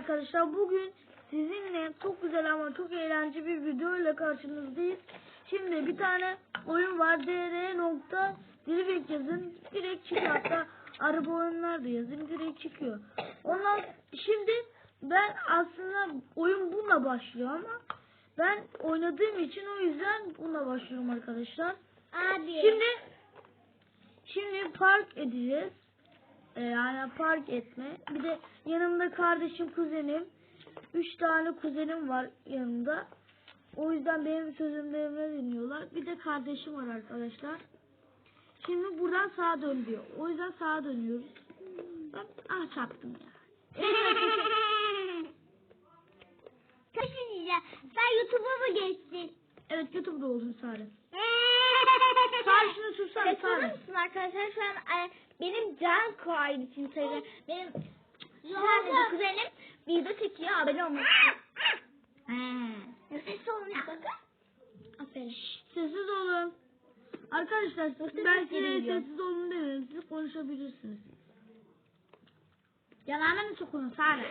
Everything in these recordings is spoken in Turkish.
arkadaşlar bugün sizinle çok güzel ama çok eğlenceli bir video ile karşınızdayız. Şimdi bir tane oyun var dr nokta direkt yazın direkt çıkıyor hatta araba oyunlar da yazın direkt çıkıyor. Ondan şimdi ben aslında oyun bununla başlıyor ama ben oynadığım için o yüzden bununla başlıyorum arkadaşlar. Abi. Şimdi şimdi park edeceğiz. Ee, yani park etme. Bir de yanımda kardeşim, kuzenim. Üç tane kuzenim var yanımda. O yüzden benim sözümlerimi dinliyorlar. Bir de kardeşim var arkadaşlar. Şimdi buradan sağa dön diyor. O yüzden sağa dönüyoruz. Ben ah çarptım ya. Kaç diyeceğim. Sen YouTube'a mı geçtin? Evet YouTube'da oldum Sare. Sare şunu olur Sare. arkadaşlar? Şu an e, benim can için söylüyorum. Benim tane de kuzenim video çekiyor. Abone olmak Ses olmuş bakın. Aferin. Sessiz olun. Arkadaşlar sesleri size duyuyorum. sessiz olun demiyorum. Siz konuşabilirsiniz. Yalanla mı çok Sare?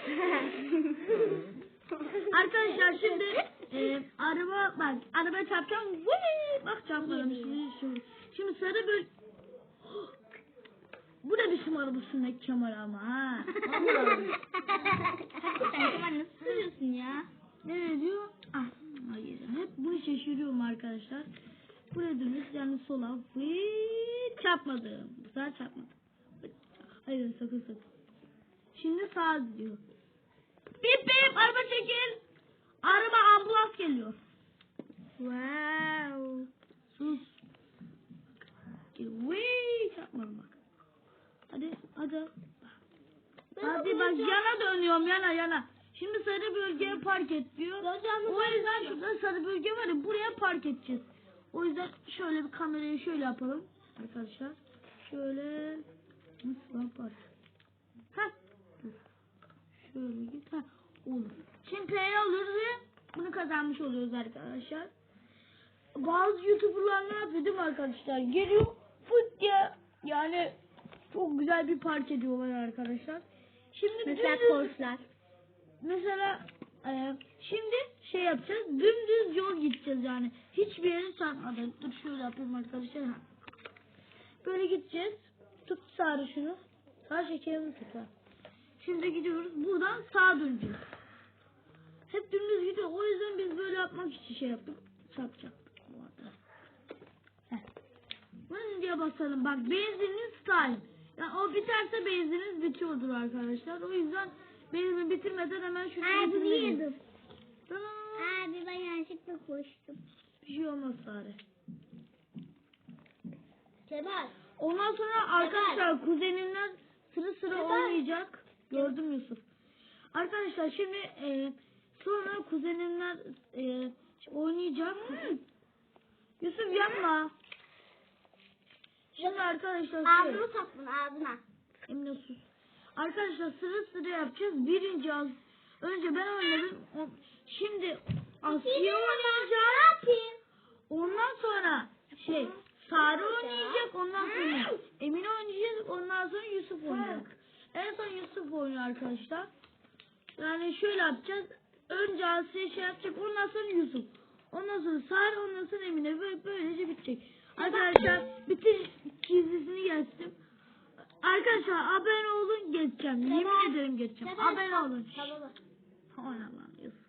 Arkadaşlar şimdi e, araba bak araba çarpacağım. Bak çarpmadım. Şimdi, şimdi, şimdi sarı bir bu da bizim arabasındaki kemer ama ha. Sen nasıl sürüyorsun ya? Ne diyor? Ah, hayır. Hep bunu şaşırıyorum arkadaşlar. Buraya dönüş yani sola. Vıy! Çarpmadım. Bu sefer çarpmadım. Hayır sakın sakın. Şimdi sağa gidiyor. Bip bip araba çekil. Araba ambulans geliyor. Wow. Sus. Vıy! Çarpmadım bak. Hadi hadi. Hadi bak yana dönüyorum yana yana. Şimdi sarı bölgeye park et diyor. O yüzden şurada sarı bölge var ya buraya park edeceğiz. O yüzden şöyle bir kamerayı şöyle yapalım arkadaşlar. Şöyle nasıl? Heh. Dur. Şöyle git. Heh. Olur. Şimdi P'yi alıyoruz ve bunu kazanmış oluyoruz arkadaşlar. Bazı YouTuber'lar ne yapıyor değil mi arkadaşlar? Geliyor fıt diye yani güzel bir park ediyorlar arkadaşlar. Şimdi Mesela dümdüz- Porslar. Mesela e, şimdi şey yapacağız. Dümdüz yol gideceğiz yani. Hiçbir yere çarpmadan. Dur şöyle yapayım arkadaşlar. Böyle gideceğiz. Tut sarı şunu. Sağ şekerini tut ha. Şimdi gidiyoruz. Buradan sağa döneceğiz. Hep dümdüz gidiyor. O yüzden biz böyle yapmak için şey yaptık. Çarpacaktık bu arada. Heh. Bunu diye basalım. Bak benzinin style. Yani o biterse benzininiz bitiyordur arkadaşlar. O yüzden benzin bitirmeden hemen şunu Abi yedim. Abi ben yanlışlıkla koştum. Bir şey olmaz Sare. Kemal. Ondan sonra arkadaşlar kuzenimler sıra sıra Neden? oynayacak. Gördüm Yusuf. Arkadaşlar şimdi e, sonra kuzenimler e, oynayacak. Yusuf yapma. Şimdi arkadaşlar. Ağzını sok bunu ağzına. Emine sus. Arkadaşlar sıra sıra yapacağız. Birinci az. Önce ben oynadım. Şimdi Asiye oynayacak. Ondan sonra şey Sare oynayacak. Ondan sonra Emine oynayacak. Ondan sonra Yusuf oynayacak. En son Yusuf oynuyor arkadaşlar. Yani şöyle yapacağız. Önce Asiye şey yapacak. Ondan sonra Yusuf. Ondan sonra Sare ondan sonra Emine. Böyle, böylece bitecek. Arkadaşlar bütün çizgisini geçtim. Arkadaşlar abone olun geçeceğim. Yemin ederim geçeceğim. Abone olun. Oyna lan Yusuf.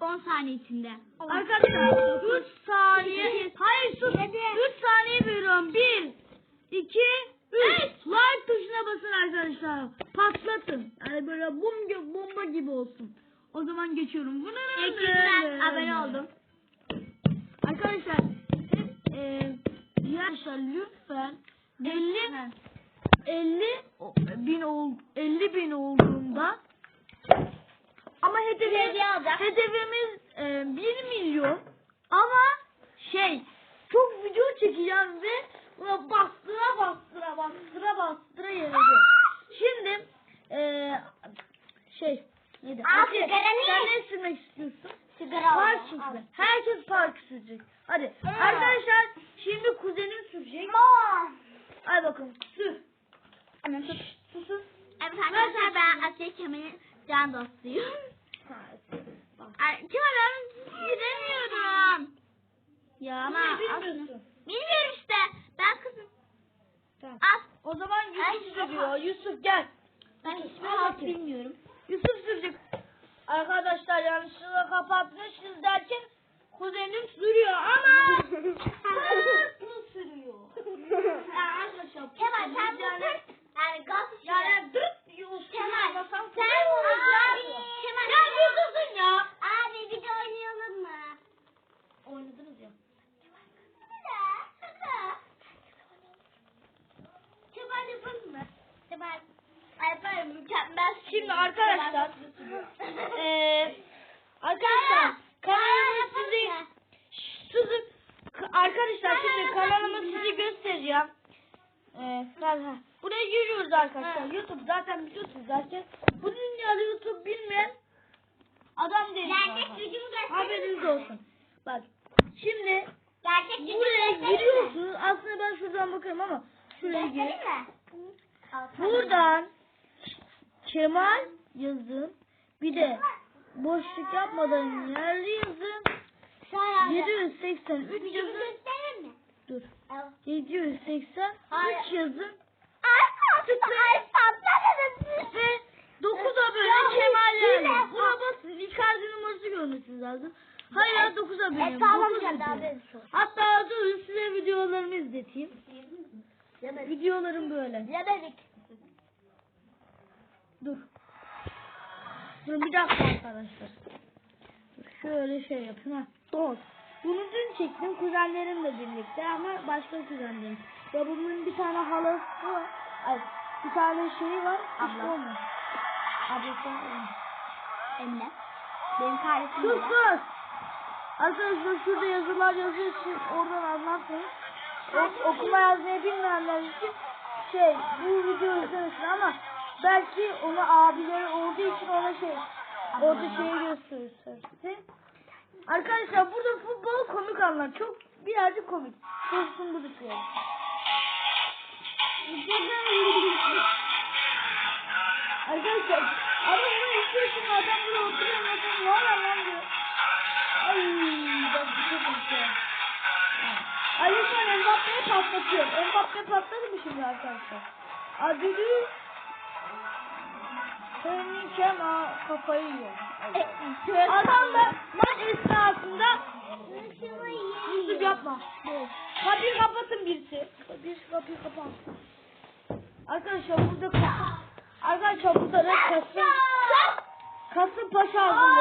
10 saniye içinde. Arkadaşlar 3 saniye. Hayır sus. 3 saniye veriyorum. 1 2 3 Like tuşuna basın arkadaşlar. Patlatın. Yani böyle gibi bomba gibi olsun. O zaman geçiyorum. Teşekkürler. Abone oldum. Arkadaşlar hep e, arkadaşlar lütfen 50 50 bin ol, 50 bin olduğunda ama hedefimiz, hedefimiz e, 1 milyon ama şey çok video çekeceğim ve buna bastıra bastıra bastıra bastıra yeneceğim. Şimdi e, şey neydi? Asiye, sigara sen ne sürmek istiyorsun? Sigara Park sürecek. Herkes park sürecek. Hadi. Arkadaşlar şimdi kuzenim sürecek. Mom. Hadi bakalım. Sür. Hemen tut. Susun. Evet arkadaşlar ben Asya Kemal'in Can dostuyum. Ay, Kemal ben silemiyorum. Ya ama aslında-? Bilmiyorum işte. Ben kızım. Tamam. O zaman Ay, Yusuf şaka. sürüyor. Yusuf gel. Ben hiçbir Al halt bakayım. bilmiyorum. Yusuf sürecek. Arkadaşlar yanlışlıkla kapatmışız derken kuzenim sürüyor ama hızlı sürüyor. Ya arkadaşlar Kemal sen bu yani- yani gaz Yani dıt Yusuf Kemal sen abi. Kemal Ya dursun ya. Abi bir de oynayalım mı? Oynadınız ya. Kemal yapalım mı? Kemal Ay mükemmel. Şimdi arkadaşlar adam değil. Gerçek yüzümü gösterir Haberiniz olsun. Bak şimdi Gerçek buraya gösterir giriyorsunuz. Aslında ben şuradan bakıyorum ama şuraya gir. Mi? Buradan Kemal yazın. Bir de boşluk yapmadan yerli yazın. 783 Yüzümü yazın. gösterir mi? Dur. Evet. 783 Hayır. yazın. Olsun. Hatta durun size videolarımı izleteyim. Yemedik. Videolarım böyle. Yemedik. Dur. Dur bir dakika arkadaşlar. Şöyle şey yapayım ha. Dur. Bunu dün çektim kuzenlerimle birlikte ama başka kuzenlerim. Babamın bir tane halası var. Ay, bir tane şeyi var. Abla. Ablası. Emine. Benim kardeşim Sus sus. Arkadaşlar şurada yazılar yazıyor için oradan. O, okuma yazmayı bilmeyenler için şey bu video izlemesin ama belki onu abileri olduğu için ona şey orada şeyi gösterirsin. Arkadaşlar burada futbol komik anlar. Çok birazcık komik. Dostum bu şey. Arkadaşlar adamı izliyorsun adam burada oturuyor mesela valla lan diyor. Ay çok güzel. Ali şu an Mbappe'yi. Mbappe patladı mı şimdi arkadaşlar? Adülü senin Kema kafayı yiyor. Adam da maç esnasında Yusuf yapma. Kapıyı kapatın birisi. Bir kapıyı kapatsın. Arkadaşlar burada Kasım. Arkadaşlar burada da Kasım. Kasımpaşa hazırlığı.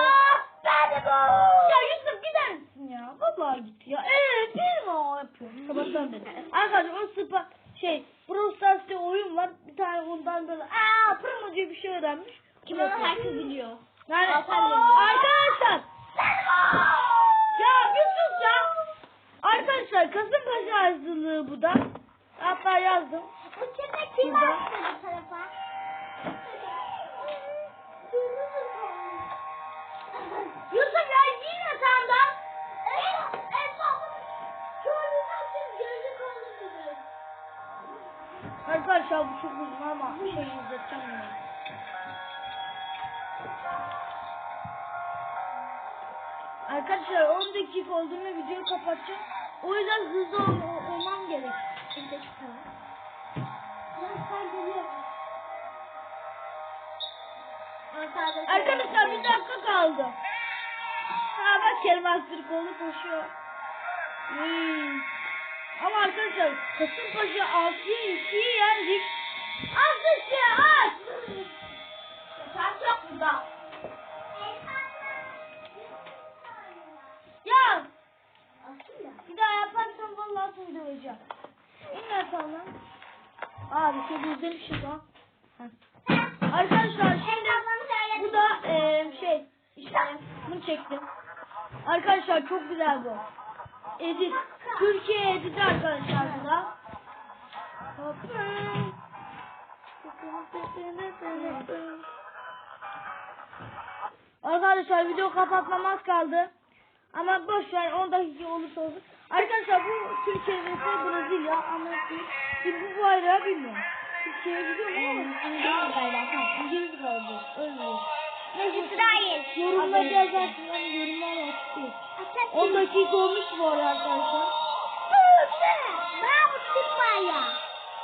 Arkadaşlar 10 dakika olduğunda videoyu kapatacağım. O yüzden hızlı ol- olmam gerek. Bir dakika. Arkadaşlar bir dakika kaldı. Ha bak Kerim Aktürkoğlu koşuyor. Hmm. Ama arkadaşlar Kasımpaşa 6'ya 2'yi yendik. Az işte az. İzlemişiz ha. Heh. Arkadaşlar şimdi bu da eee şey işte bunu çektim. Arkadaşlar çok güzel bu. Edit. Türkiye editi arkadaşlar bu da. Arkadaşlar video kapatmamaz kaldı. Ama boş ver 10 dakika olursa olur. Arkadaşlar bu Türkiye vs Brezilya ama bu bayrağı bilmiyorum. Türkiye'ye gidiyor mu? İngiliz galiba. İngiliz kaldı. Öyle. yorumda yazarsın. Ben yorumlar açtım. 10 dakika olmuş bu arada arkadaşlar. Bravo çıkmaya.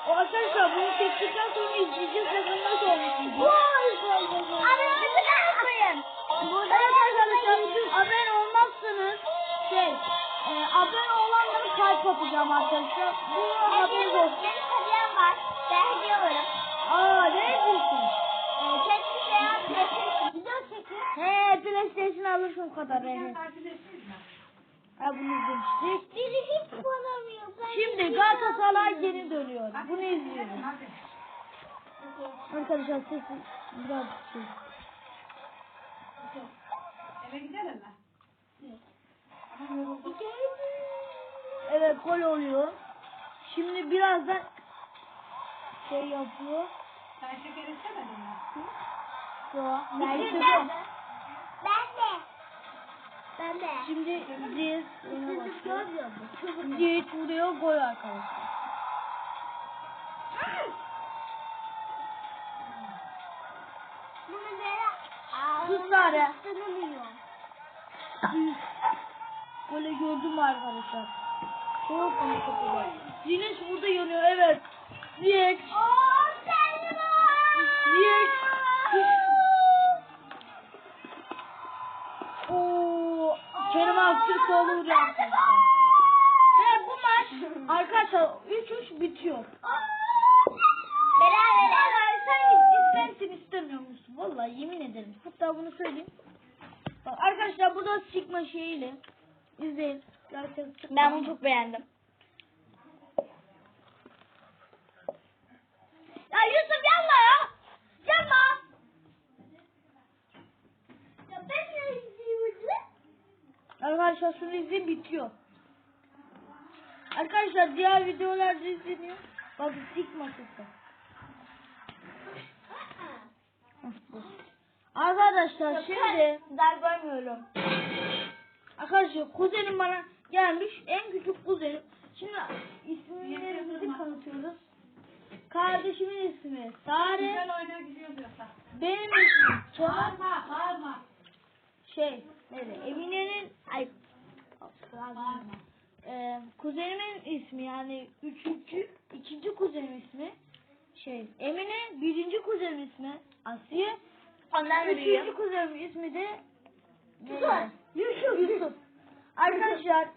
O arkadaşlar bunu çektikten sonra izleyeceğiz. Nasıl olmuş. video. Abi öbür tarafıyım. Burada arkadaşlar abone olmazsanız şey e, abone olanları kalp yapacağım arkadaşlar. Bu haberiniz olsun. Kadar evet. Ha bunu izlemiştik. Biri hiç bulamıyor. Ben Şimdi Galatasaray geri dönüyor. Bunu izliyoruz. Arkadaşlar sesi biraz şey. Eve gidelim mi? Evet gol oluyor. Şimdi birazdan şey yapıyor. Sen şeker istemedin mi? An. Ben Belki de. de. Ben de. Ben de. Şimdi Ziyech oyuna başlıyor. Ziyech vuruyor gol arkadaşlar. Sus Sare. Böyle gördüm arkadaşlar? Çok komik var. Ziyech burada yanıyor evet. Ziyech. Ziyech. Vuruyor arkadaşlar. Ve bu maç arkadaşlar 3-3 bitiyor. Beraber. Vallahi sen izlensin istemiyor musun? Vallahi yemin ederim. Hatta bunu söyleyeyim. Bak arkadaşlar burada çıkma şeyiyle izleyin. Gerçekten çıkma. Ben bunu çok beğendim. Ya Yusuf yanma ya. Yanma. Ya ben ne izliyorum? Arkadaşlar şunu izleyin bitiyor. Arkadaşlar diğer videolar izleniyor. Sesi. Hah, bu. Arkadaşlar şimdi Daha görmüyorum. Arkadaşlar kuzenim bana gelmiş. En küçük kuzenim. Şimdi isimlerimizi tanıtıyoruz. Kardeşimin ismi Sare. Güzel. Benim ismim bağırma. Şey, neydi? Emine'nin ay Bağırma. e, kuzenimin ismi yani üçüncü, ikinci kuzenim ismi şey Emine, birinci kuzenim ismi Asiye, Ondan üçüncü kuzenim ismi de neydi? Yusuf. Yusuf. Arkadaşlar